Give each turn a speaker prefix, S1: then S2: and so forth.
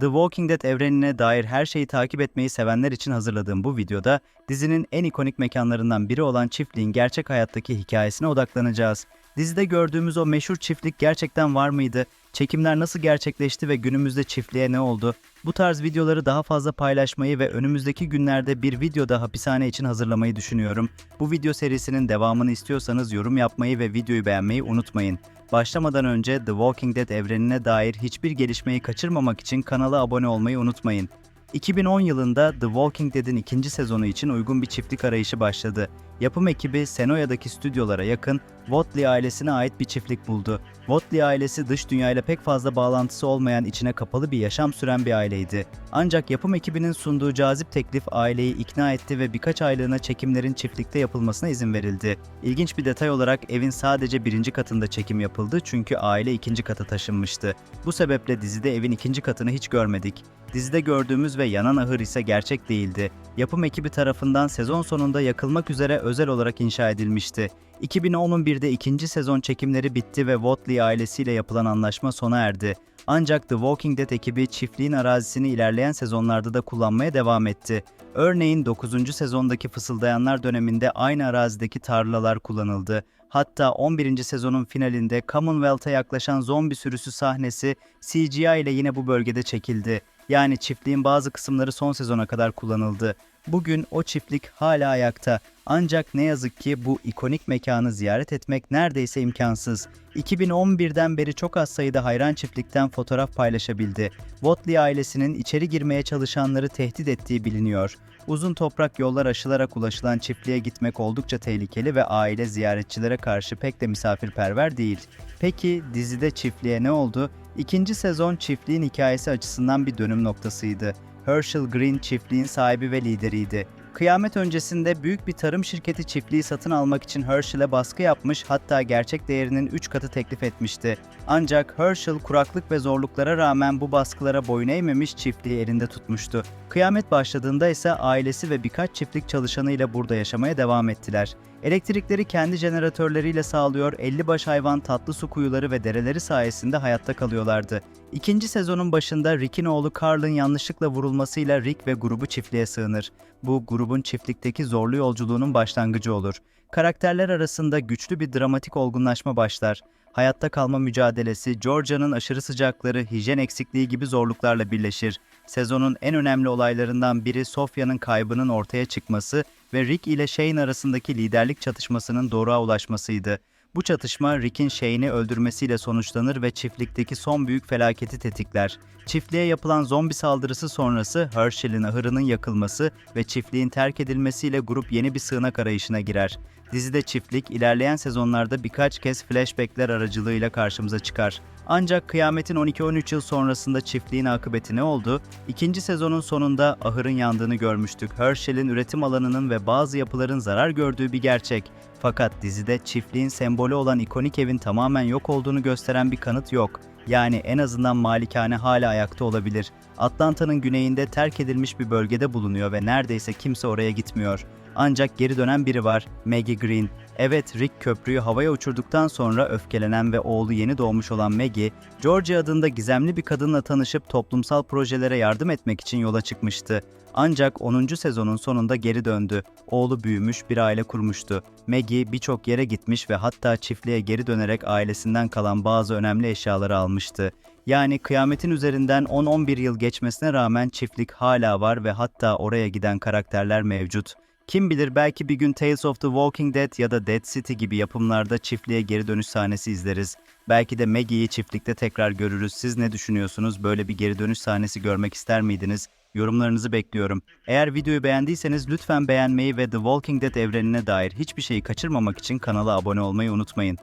S1: The Walking Dead evrenine dair her şeyi takip etmeyi sevenler için hazırladığım bu videoda dizinin en ikonik mekanlarından biri olan çiftliğin gerçek hayattaki hikayesine odaklanacağız. Dizide gördüğümüz o meşhur çiftlik gerçekten var mıydı? Çekimler nasıl gerçekleşti ve günümüzde çiftliğe ne oldu? Bu tarz videoları daha fazla paylaşmayı ve önümüzdeki günlerde bir videoda hapishane için hazırlamayı düşünüyorum. Bu video serisinin devamını istiyorsanız yorum yapmayı ve videoyu beğenmeyi unutmayın. Başlamadan önce The Walking Dead evrenine dair hiçbir gelişmeyi kaçırmamak için kanala abone olmayı unutmayın. 2010 yılında The Walking Dead'in ikinci sezonu için uygun bir çiftlik arayışı başladı. Yapım ekibi Senoya'daki stüdyolara yakın Wotley ailesine ait bir çiftlik buldu. Wotley ailesi dış dünyayla pek fazla bağlantısı olmayan içine kapalı bir yaşam süren bir aileydi. Ancak yapım ekibinin sunduğu cazip teklif aileyi ikna etti ve birkaç aylığına çekimlerin çiftlikte yapılmasına izin verildi. İlginç bir detay olarak evin sadece birinci katında çekim yapıldı çünkü aile ikinci kata taşınmıştı. Bu sebeple dizide evin ikinci katını hiç görmedik. Dizide gördüğümüz ve yanan ahır ise gerçek değildi. Yapım ekibi tarafından sezon sonunda yakılmak üzere özel olarak inşa edilmişti. 2011'de ikinci sezon çekimleri bitti ve Wotley ailesiyle yapılan anlaşma sona erdi. Ancak The Walking Dead ekibi çiftliğin arazisini ilerleyen sezonlarda da kullanmaya devam etti. Örneğin 9. sezondaki Fısıldayanlar döneminde aynı arazideki tarlalar kullanıldı. Hatta 11. sezonun finalinde Commonwealth'a yaklaşan zombi sürüsü sahnesi CGI ile yine bu bölgede çekildi. Yani çiftliğin bazı kısımları son sezona kadar kullanıldı. Bugün o çiftlik hala ayakta. Ancak ne yazık ki bu ikonik mekanı ziyaret etmek neredeyse imkansız. 2011'den beri çok az sayıda hayran çiftlikten fotoğraf paylaşabildi. Watley ailesinin içeri girmeye çalışanları tehdit ettiği biliniyor. Uzun toprak yollar aşılarak ulaşılan çiftliğe gitmek oldukça tehlikeli ve aile ziyaretçilere karşı pek de misafirperver değil. Peki dizide çiftliğe ne oldu? İkinci sezon çiftliğin hikayesi açısından bir dönüm noktasıydı. Herschel Green çiftliğin sahibi ve lideriydi. Kıyamet öncesinde büyük bir tarım şirketi çiftliği satın almak için Herschel'e baskı yapmış hatta gerçek değerinin 3 katı teklif etmişti. Ancak Herschel kuraklık ve zorluklara rağmen bu baskılara boyun eğmemiş çiftliği elinde tutmuştu. Kıyamet başladığında ise ailesi ve birkaç çiftlik çalışanıyla burada yaşamaya devam ettiler. Elektrikleri kendi jeneratörleriyle sağlıyor, 50 baş hayvan tatlı su kuyuları ve dereleri sayesinde hayatta kalıyorlardı. İkinci sezonun başında Rick'in oğlu Carl'ın yanlışlıkla vurulmasıyla Rick ve grubu çiftliğe sığınır. Bu grubun çiftlikteki zorlu yolculuğunun başlangıcı olur. Karakterler arasında güçlü bir dramatik olgunlaşma başlar. Hayatta kalma mücadelesi, Georgia'nın aşırı sıcakları, hijyen eksikliği gibi zorluklarla birleşir. Sezonun en önemli olaylarından biri Sofya'nın kaybının ortaya çıkması ve Rick ile Shane arasındaki liderlik çatışmasının doğruğa ulaşmasıydı. Bu çatışma Rick'in Shane'i öldürmesiyle sonuçlanır ve çiftlikteki son büyük felaketi tetikler. Çiftliğe yapılan zombi saldırısı sonrası Herschel'in ahırının yakılması ve çiftliğin terk edilmesiyle grup yeni bir sığınak arayışına girer. Dizide çiftlik ilerleyen sezonlarda birkaç kez flashbackler aracılığıyla karşımıza çıkar. Ancak kıyametin 12-13 yıl sonrasında çiftliğin akıbeti ne oldu? İkinci sezonun sonunda ahırın yandığını görmüştük. Herschel'in üretim alanının ve bazı yapıların zarar gördüğü bir gerçek. Fakat dizide çiftliğin sembolü olan ikonik evin tamamen yok olduğunu gösteren bir kanıt yok. Yani en azından malikane hala ayakta olabilir. Atlanta'nın güneyinde terk edilmiş bir bölgede bulunuyor ve neredeyse kimse oraya gitmiyor. Ancak geri dönen biri var, Maggie Green. Evet, Rick köprüyü havaya uçurduktan sonra öfkelenen ve oğlu yeni doğmuş olan Maggie, Georgia adında gizemli bir kadınla tanışıp toplumsal projelere yardım etmek için yola çıkmıştı. Ancak 10. sezonun sonunda geri döndü. Oğlu büyümüş, bir aile kurmuştu. Maggie birçok yere gitmiş ve hatta çiftliğe geri dönerek ailesinden kalan bazı önemli eşyaları almıştı. Yani kıyametin üzerinden 10-11 yıl geçmesine rağmen çiftlik hala var ve hatta oraya giden karakterler mevcut. Kim bilir belki bir gün Tales of the Walking Dead ya da Dead City gibi yapımlarda çiftliğe geri dönüş sahnesi izleriz. Belki de Maggie'yi çiftlikte tekrar görürüz. Siz ne düşünüyorsunuz? Böyle bir geri dönüş sahnesi görmek ister miydiniz? Yorumlarınızı bekliyorum. Eğer videoyu beğendiyseniz lütfen beğenmeyi ve The Walking Dead evrenine dair hiçbir şeyi kaçırmamak için kanala abone olmayı unutmayın.